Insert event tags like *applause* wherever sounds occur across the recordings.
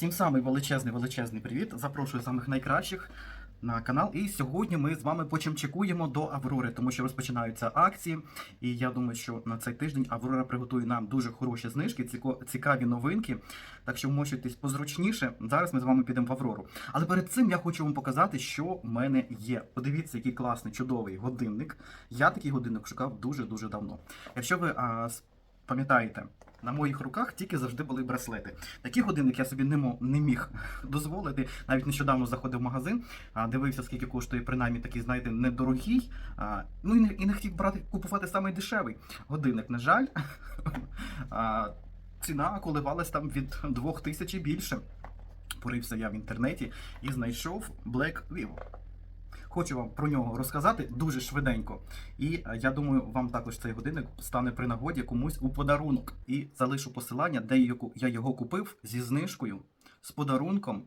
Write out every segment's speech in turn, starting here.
Всім самий величезний величезний привіт. Запрошую самих найкращих на канал. І сьогодні ми з вами почимчикуємо до Аврори, тому що розпочинаються акції. І я думаю, що на цей тиждень Аврора приготує нам дуже хороші знижки, цікаві новинки. Так що вмощуйтесь позручніше. Зараз ми з вами підемо в Аврору. Але перед цим я хочу вам показати, що в мене є. Подивіться, який класний, чудовий годинник. Я такий годинник шукав дуже дуже давно. Якщо ви а, пам'ятаєте. На моїх руках тільки завжди були браслети. Такі годинник я собі не, мо- не міг *laughs* дозволити. Навіть нещодавно заходив в магазин, дивився, скільки коштує принаймні такий, знаєте, недорогий. Ну і не, і не хотів брати купувати самий дешевий годинник. На жаль, *laughs* ціна коливалась там від 2000 і більше. Порився я в інтернеті і знайшов Black Vivo. Хочу вам про нього розказати дуже швиденько. І е, я думаю, вам також цей годинник стане при нагоді комусь у подарунок. І залишу посилання, де я його купив зі знижкою, з подарунком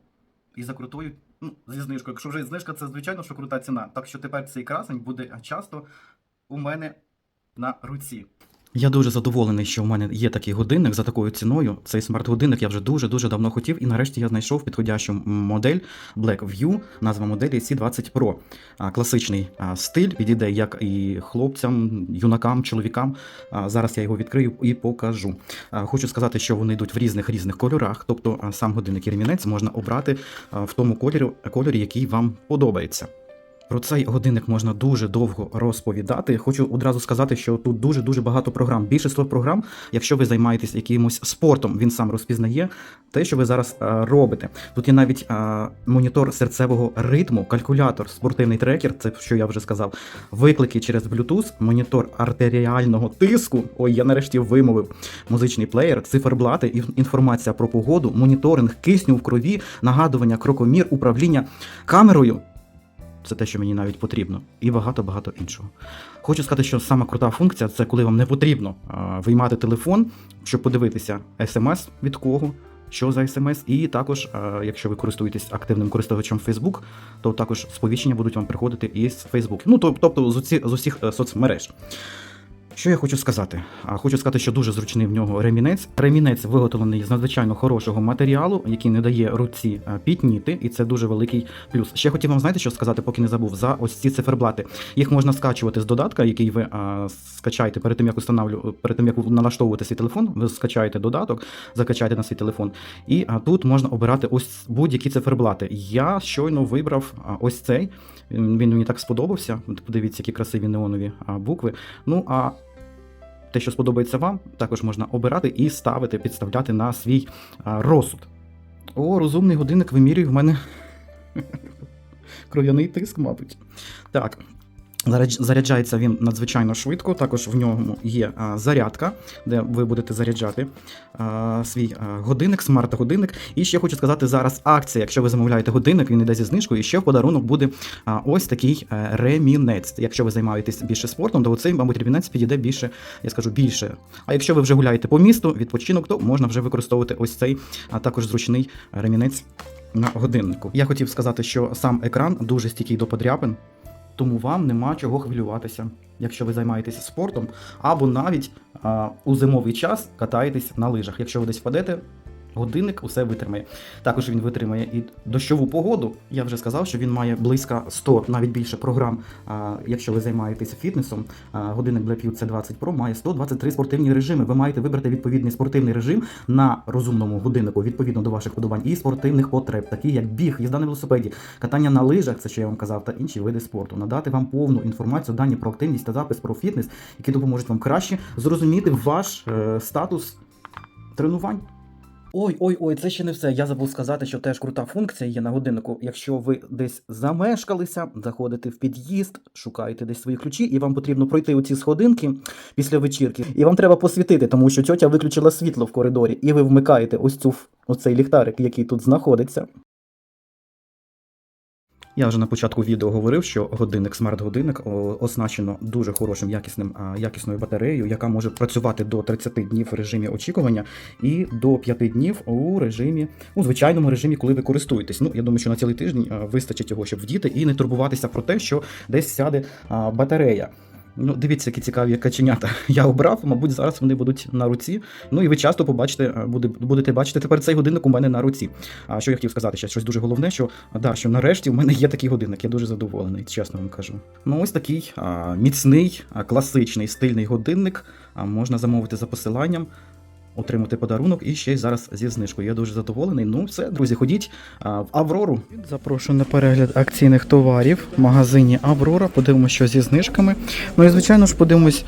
і за крутою. Ну, зі знижкою. Якщо вже знижка, це звичайно, що крута ціна. Так що тепер цей красень буде часто у мене на руці. Я дуже задоволений, що в мене є такий годинник за такою ціною. Цей смарт-годинник я вже дуже дуже давно хотів, і нарешті я знайшов підходящу модель Black View, назва моделі C20 Pro. Класичний стиль підійде як і хлопцям, юнакам, чоловікам. Зараз я його відкрию і покажу. Хочу сказати, що вони йдуть в різних різних кольорах, тобто сам годинник і ремінець можна обрати в тому кольорі, кольорі, який вам подобається. Про цей годинник можна дуже довго розповідати. Хочу одразу сказати, що тут дуже дуже багато програм. Більше 100 програм, якщо ви займаєтесь якимось спортом, він сам розпізнає те, що ви зараз е, робите. Тут є навіть е, монітор серцевого ритму, калькулятор, спортивний трекер, це що я вже сказав. Виклики через Bluetooth, монітор артеріального тиску. Ой, я нарешті вимовив музичний плеєр, циферблати, ін- інформація про погоду, моніторинг кисню в крові, нагадування, крокомір, управління камерою. Це те, що мені навіть потрібно, і багато-багато іншого. Хочу сказати, що сама крута функція це коли вам не потрібно виймати телефон, щоб подивитися смс від кого, що за смс, і також, якщо ви користуєтесь активним користувачем Facebook, то також сповіщення будуть вам приходити із Facebook. Ну тобто з усіх е, соцмереж. Що я хочу сказати? А хочу сказати, що дуже зручний в нього ремінець. Ремінець виготовлений з надзвичайно хорошого матеріалу, який не дає руці пітніти, і це дуже великий плюс. Ще хотів вам знаєте, що сказати, поки не забув, за ось ці циферблати. Їх можна скачувати з додатка, який ви а, скачаєте перед тим, як установлю, перед тим, як ви налаштовуєте свій телефон. Ви скачаєте додаток, закачаєте на свій телефон, і а, тут можна обирати ось будь-які циферблати. Я щойно вибрав ось цей. Він мені так сподобався. Подивіться, які красиві неонові букви. Ну а те, що сподобається вам, також можна обирати і ставити, підставляти на свій розсуд. О, розумний годинник вимірює в мене *laughs* кров'яний тиск, мабуть. Так. Зарядж- Заряджається він надзвичайно швидко. Також в ньому є зарядка, де ви будете заряджати свій годинник, смарт-годинник. І ще хочу сказати зараз акція. Якщо ви замовляєте годинник, він іде зі знижкою. І ще в подарунок буде ось такий е, ремінець. Якщо ви займаєтесь більше спортом, то оцей, мабуть, ремінець підійде більше, я скажу більше. А якщо ви вже гуляєте по місту, відпочинок, то можна вже використовувати ось цей також зручний ремінець на годиннику. Я хотів сказати, що сам екран дуже стійкий до подряпин, тому вам нема чого хвилюватися, якщо ви займаєтеся спортом, або навіть а, у зимовий час катаєтесь на лижах. Якщо ви десь впадете, годинник усе витримає. Також він витримає і дощову погоду. Я вже сказав, що він має близько 100, навіть більше програм. Якщо ви займаєтеся фітнесом, годинник Blackview C20 Pro має 123 спортивні режими. Ви маєте вибрати відповідний спортивний режим на розумному годиннику відповідно до ваших вподобань і спортивних потреб, такі як біг, їзда на велосипеді, катання на лижах, це що я вам казав, та інші види спорту. Надати вам повну інформацію, дані про активність та запис про фітнес, які допоможуть вам краще зрозуміти ваш е, статус тренувань. Ой, ой, ой, це ще не все. Я забув сказати, що теж крута функція є на годиннику. Якщо ви десь замешкалися, заходите в під'їзд, шукаєте десь свої ключі, і вам потрібно пройти оці сходинки після вечірки, і вам треба посвітити, тому що тьотя виключила світло в коридорі, і ви вмикаєте ось цю оцей ліхтарик, який тут знаходиться. Я вже на початку відео говорив, що годинник, смарт-годинник оснащено дуже хорошим якісним, якісною батареєю, яка може працювати до 30 днів в режимі очікування і до 5 днів у режимі, у звичайному режимі, коли ви користуєтесь. Ну, я думаю, що на цілий тиждень вистачить його, щоб вдіти і не турбуватися про те, що десь сяде батарея. Ну, дивіться, які цікаві каченята. *laughs* Я обрав, мабуть, зараз вони будуть на руці. Ну і ви часто побачите, е, буде, будете бачити тепер цей годинник у мене на руці. А що я хотів сказати ще щось дуже головне, що да, що нарешті в мене є такий годинник. Я дуже задоволений, чесно вам кажу. Ну, ось такий а, міцний, а, класичний стильний годинник. А можна замовити за посиланням. Отримати подарунок і ще й зараз зі знижкою. Я дуже задоволений. Ну, все, друзі, ходіть в Аврору. Запрошую на перегляд акційних товарів в магазині Аврора. Подивимося, що зі знижками. Ну і звичайно ж подивимось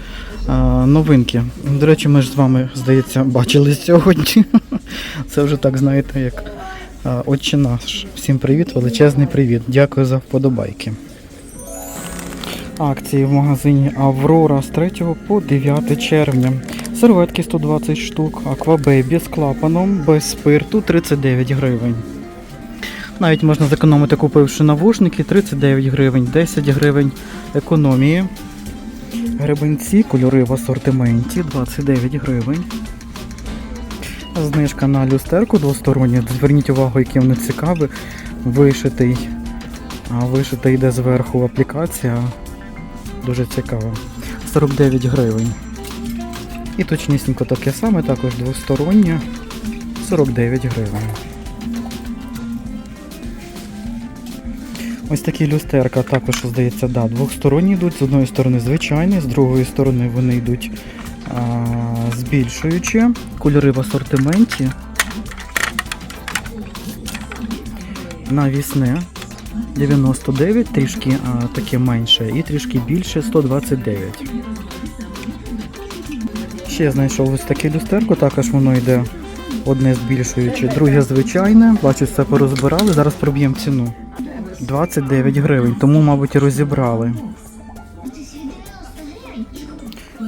новинки. До речі, ми ж з вами, здається, бачились сьогодні. *laughs* Це вже так, знаєте, як отче наш. Всім привіт, величезний привіт. Дякую за вподобайки. Акції в магазині Аврора з 3 по 9 червня. Серветки 120 штук, аквабейбі з клапаном, без спирту 39 гривень. Навіть можна зекономити, купивши навушники 39 гривень, 10 гривень економії. Гребенці, кольори в асортименті 29 гривень. Знижка на люстерку двостороння. Зверніть увагу, який вони цікавий. Вишитий. А вишитий йде зверху аплікація. Дуже цікаво. 49 гривень. І точнісінько таке саме, також двостороннє 49 гривень. Ось такі люстерка також, здається, да, двосторонні йдуть. З одної сторони звичайні, з другої сторони вони йдуть а, збільшуючи. Кольори в асортименті. Навісне 99, трішки а, таке менше, і трішки більше 129. Ще знайшов ось таке люстерко, також воно йде одне збільшуюче, друге звичайне. Бачу, все порозбирали. Зараз проб'ємо ціну. 29 гривень, тому, мабуть, розібрали.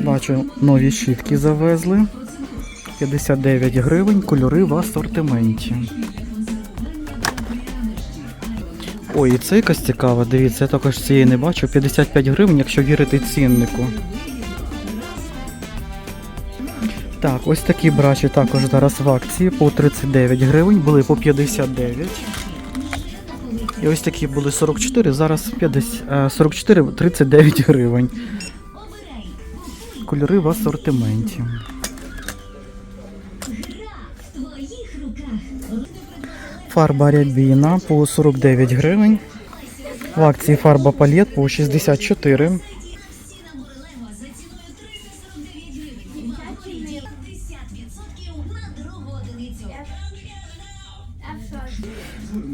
Бачу, нові щітки завезли. 59 гривень, кольори в асортименті. Ой, і це якась цікава, дивіться, я також цієї не бачу. 55 гривень, якщо вірити ціннику. Так, ось такі брачі також зараз в акції по 39 гривень, були по 59. І ось такі були 44, зараз 50, е, 44 39 гривень. Кольори в асортименті. Фарба рябіна по 49 гривень. В акції фарба палет по 64.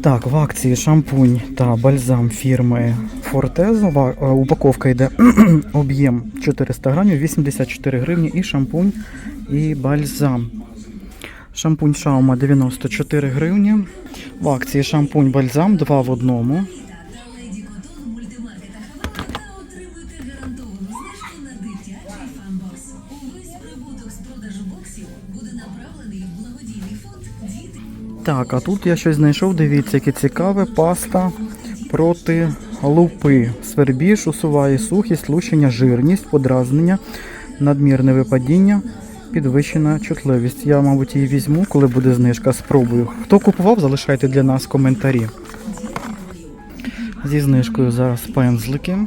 Так, в акції шампунь та бальзам фірми Forteza. Е, Упаковка йде *clears throat* об'єм 400 грамів, 84 гривні і шампунь, і бальзам. Шампунь Шаума 94 гривні. В акції шампунь бальзам 2 в одному. Так, а тут я щось знайшов, дивіться, яке цікаве. Паста проти лупи. Свербіж усуває сухість, лущення, жирність, подразнення, надмірне випадіння, підвищена чутливість. Я, мабуть, її візьму, коли буде знижка, спробую. Хто купував, залишайте для нас коментарі. Зі знижкою зараз пензлики.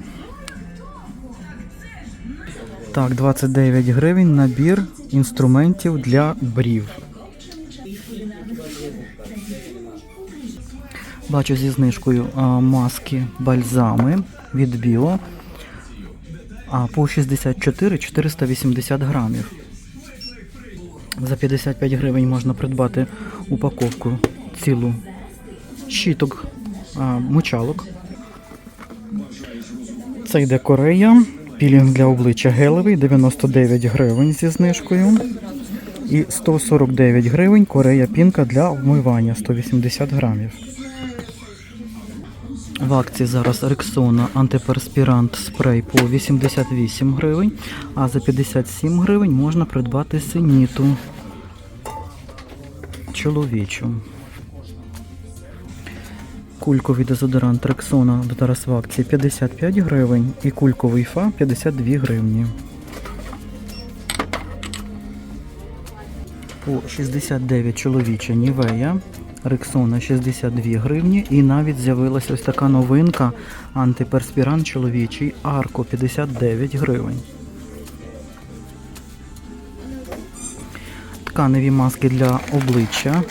Так, 29 гривень набір інструментів для брів. Бачу зі знижкою маски, бальзами від Біо. А по 64 480 грамів. За 55 гривень можна придбати упаковку цілу щіток, а, мочалок. Це йде Корея. Пілінг для обличчя гелевий 99 гривень зі знижкою. І 149 гривень Корея пінка для вмивання 180 грамів. В акції зараз Рексона антиперспірант спрей по 88 гривень, а за 57 гривень можна придбати синіту чоловічу. Кульковий дезодорант Рексона зараз в акції 55 гривень і кульковий фа 52 гривні. По 69 чоловіча Нівея. Рексона 62 гривні. І навіть з'явилася ось така новинка антиперспірант чоловічий Арко 59 гривень. Тканеві маски для обличчя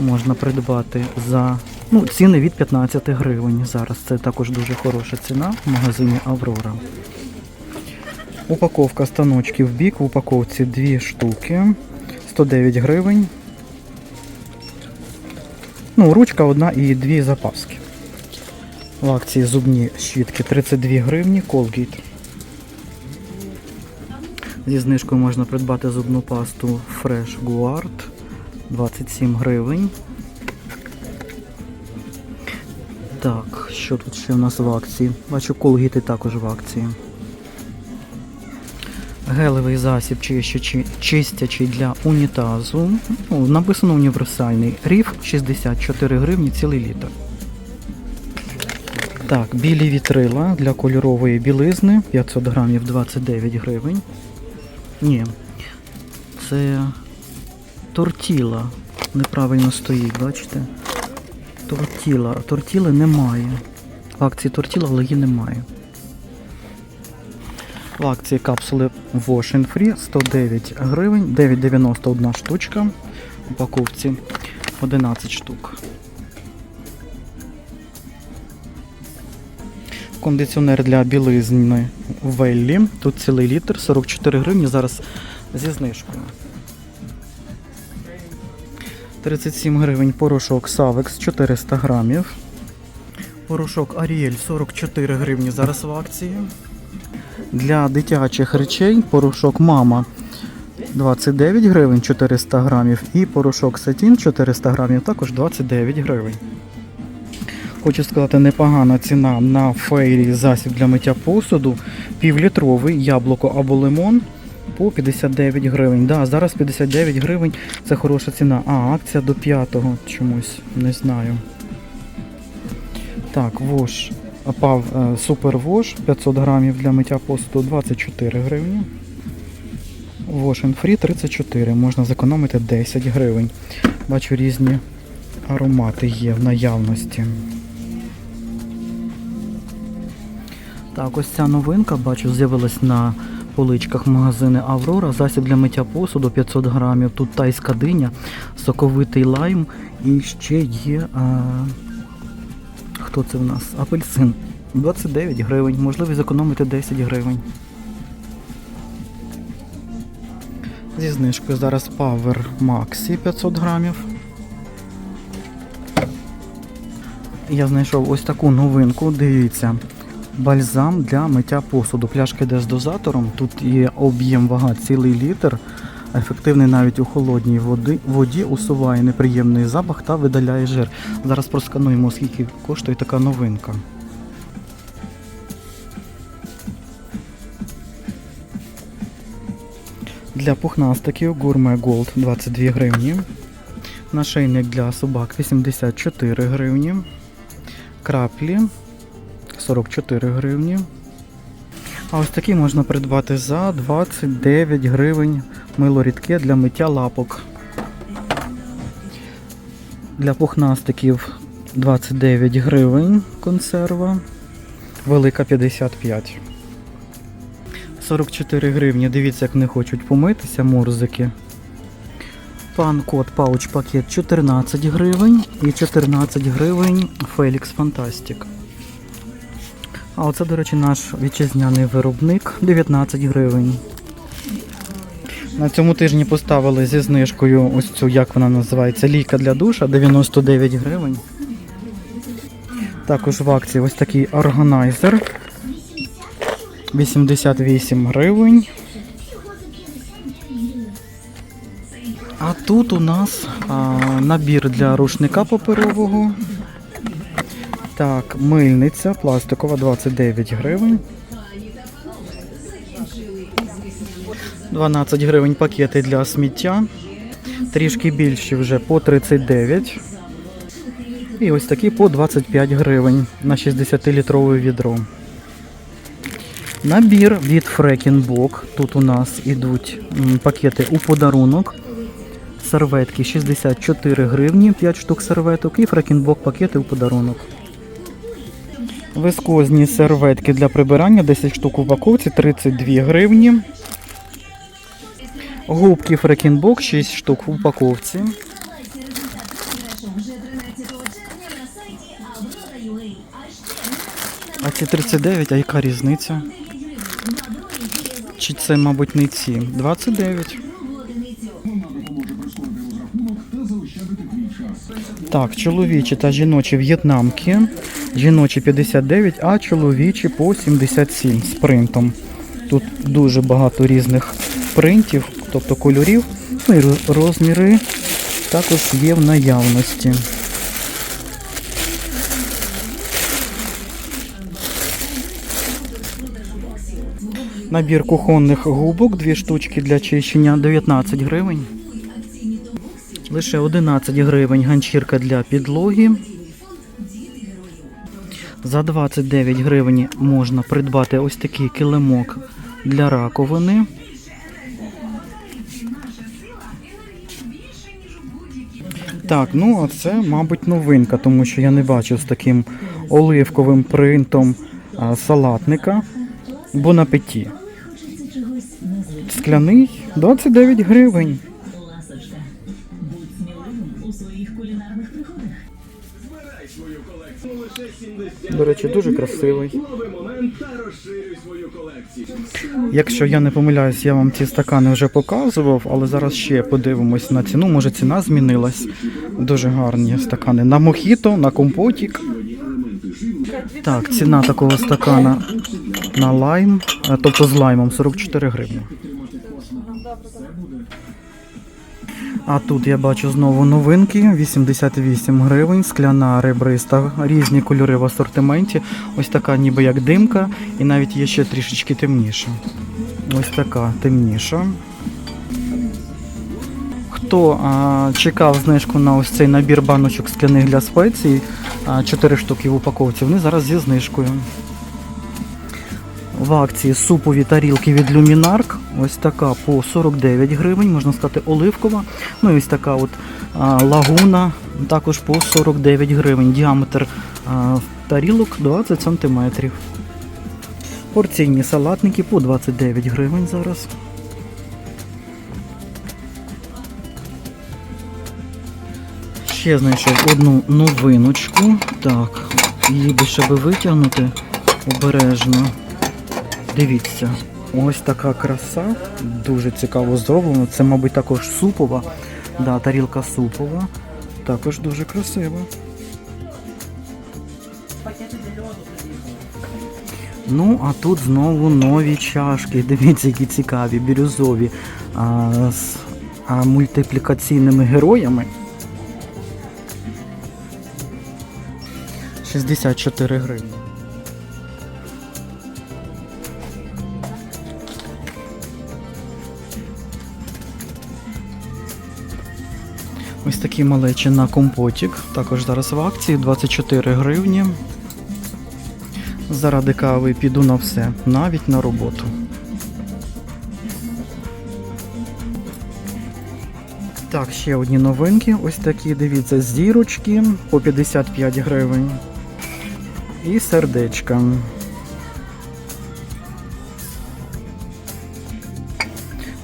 можна придбати за ну, ціни від 15 гривень. Зараз це також дуже хороша ціна в магазині Аврора. Упаковка станочків бік. В упаковці 2 штуки. 109 гривень. Ну, ручка одна і дві запаски. В акції зубні щітки 32 гривні, Colgate. Зі знижкою можна придбати зубну пасту Fresh Guard 27 гривень. Так, що тут ще в нас в акції? Бачу, колгіти також в акції. Гелевий засіб чищачий, чистячий для унітазу. Ну, написано універсальний. Ріф 64 гривні цілий літр. Так, білі вітрила для кольорової білизни 500 грамів 29 гривень. Ні, це тортіла. Неправильно стоїть, бачите? Тортіла. Тортіли немає. В акції тортіла, але її немає. В акції капсули Wash Free 109 гривень, 9,91 штучка. Упаковці 11 штук. Кондиціонер для білизни Веллі. Тут цілий літр, 44 гривні. Зараз зі знижкою. 37 гривень порошок Savex 400 грамів. Порошок Ariel 44 гривні зараз в акції. Для дитячих речей порошок Мама 29 гривень 400 грамів і порошок Сатін 400 грамів також 29 гривень. Хочу сказати, непогана ціна на фейрі засіб для миття посуду. Півлітровий яблуко або лимон по 59 гривень. Да, зараз 59 гривень це хороша ціна. А, акція до 5-го чомусь, не знаю. Так, вош. Пав е, супер 500 грамів для миття посуду 24 гривні. Wash and Free 34. Можна зекономити 10 гривень. Бачу різні аромати є в наявності. Так, ось ця новинка, бачу, з'явилась на поличках магазини Аврора. Засіб для миття посуду 500 грамів. Тут тайська диня, соковитий лайм і ще є. А... Хто це в нас? Апельсин. 29 гривень. Можливість зекономити 10 гривень. Зі знижкою зараз Power Maxi 500 грамів. Я знайшов ось таку новинку. Дивіться. Бальзам для миття посуду. Пляшка йде з дозатором. Тут є об'єм вага цілий літр. Ефективний навіть у холодній води, воді усуває неприємний запах та видаляє жир. Зараз проскануємо, скільки коштує така новинка. Для пухнастиків Gourmet Gold 22 гривні. Нашийник для собак 84 гривні. Краплі 44 гривні. А ось такі можна придбати за 29 гривень мило рідке для миття лапок. Для пухнастиків 29 гривень консерва. Велика 55. 44 гривні. Дивіться, як не хочуть помитися морзики. Пан кот пауч пакет 14 гривень і 14 гривень Felix Fantastic. А оце, до речі, наш вітчизняний виробник 19 гривень. На цьому тижні поставили зі знижкою ось цю, як вона називається, лійка для душа 99 гривень. Також в акції ось такий органайзер 88 гривень. А тут у нас а, набір для рушника паперового. Так, мильниця пластикова 29 гривень. 12 гривень пакети для сміття. Трішки більші вже по 39. І ось такі по 25 гривень на 60-літрове відро. Набір від Фрекінбок. Тут у нас ідуть пакети у подарунок. серветки 64 гривні, 5 штук серветок і фракінбок пакети у подарунок. Вискозні серветки для прибирання 10 штук у упаковці 32 гривні. Губки фрекінбок 6 штук в упаковці. А ці 39, а яка різниця? Чи це, мабуть, не ці? 29. Так, чоловічі та жіночі в'єтнамки. Жіночі 59, а чоловічі по 77 з принтом. Тут дуже багато різних принтів, тобто кольорів, ну і розміри також є в наявності. Набір кухонних губок, дві штучки для чищення 19 гривень. Лише 11 гривень ганчірка для підлоги. За 29 гривень можна придбати ось такий килимок для раковини. Так, ну а це, мабуть, новинка, тому що я не бачив з таким оливковим принтом а, салатника Бонапеті. Скляний 29 гривень. До речі, дуже красивий. Якщо я не помиляюсь, я вам ці стакани вже показував, але зараз ще подивимось на ціну. Може ціна змінилась. Дуже гарні стакани. На мохіто, на компотік. Так, ціна такого стакана на лайм, е, тобто з лаймом 44 гривні. А тут я бачу знову новинки, 88 гривень, скляна ребриста, різні кольори в асортименті. Ось така ніби як димка, і навіть є ще трішечки темніша. Ось така темніша. Хто а, чекав знижку на ось цей набір баночок скляних для спецій, а, 4 штуки в упаковці, вони зараз зі знижкою. В акції супові тарілки від Luminark. Ось така по 49 гривень, можна сказати, оливкова. Ну і ось така от а, лагуна, також по 49 гривень. Діаметр а, тарілок 20 см. Порційні салатники по 29 гривень зараз. Ще знайшов одну новиночку. Так, її би би витягнути обережно. Дивіться, ось така краса, дуже цікаво зроблено. Це, мабуть, також супова. Да, тарілка супова. Також дуже красива. Ну, а тут знову нові чашки. Дивіться, які цікаві, бірюзові. А, з а, мультиплікаційними героями. 64 гривні. Такі малечі на компотік. Також зараз в акції 24 гривні. Заради кави піду на все, навіть на роботу. Так, ще одні новинки. Ось такі, дивіться, зірочки по 55 гривень. І сердечка.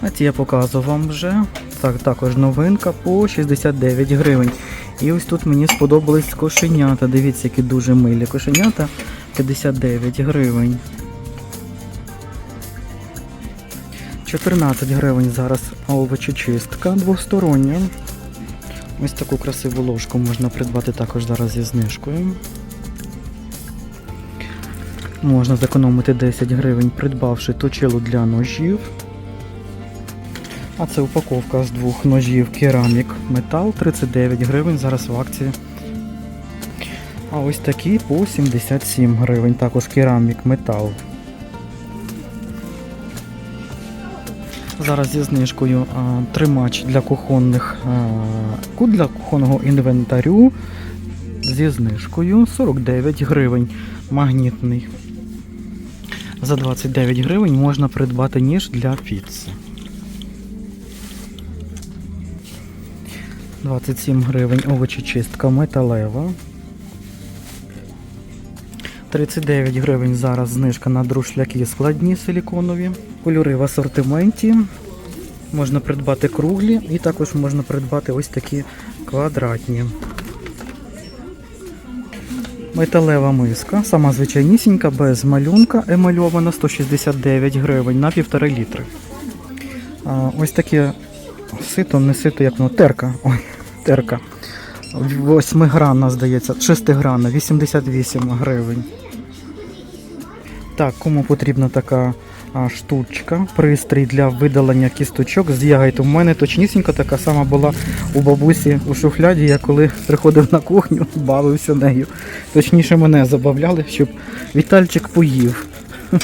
А ці я показував вам вже. Так, також новинка по 69 гривень. І ось тут мені сподобались кошенята. Дивіться, які дуже милі кошенята. 59 гривень. 14 гривень зараз овочечистка двостороння. Ось таку красиву ложку можна придбати також зараз зі знижкою. Можна зекономити 10 гривень, придбавши точилу для ножів. А це упаковка з двох ножів керамік метал 39 гривень, зараз в акції. А ось такі по 77 гривень, також керамік метал. Зараз зі знижкою а, тримач для кухонних а, для кухонного інвентарю зі знижкою 49 гривень. Магнітний. За 29 гривень можна придбати ніж для піци. 27 гривень овочечистка металева. 39 гривень зараз знижка на друшляки складні силіконові. Кольори в асортименті. Можна придбати круглі і також можна придбати ось такі квадратні. Металева миска, сама звичайнісінька, без малюнка, емальована 169 гривень на півтори літри. А, ось таке сито, не сито, як воно, терка. Ой, терка. Восьмигранна, здається, шестигранна, 88 гривень. Так, кому потрібна така штучка, пристрій для видалення кісточок з ягід. У мене точнісінько така сама була у бабусі у шухляді. Я коли приходив на кухню, *laughs* бавився нею. Точніше, мене забавляли, щоб Вітальчик поїв. *laughs*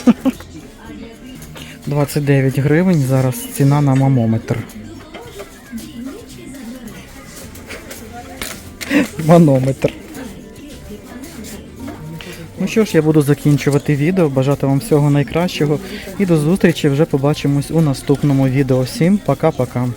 29 гривень зараз ціна на мамометр. Манометр. Ну що ж, я буду закінчувати відео. Бажати вам всього найкращого. І до зустрічі вже побачимось у наступному відео. Всім пока-пока.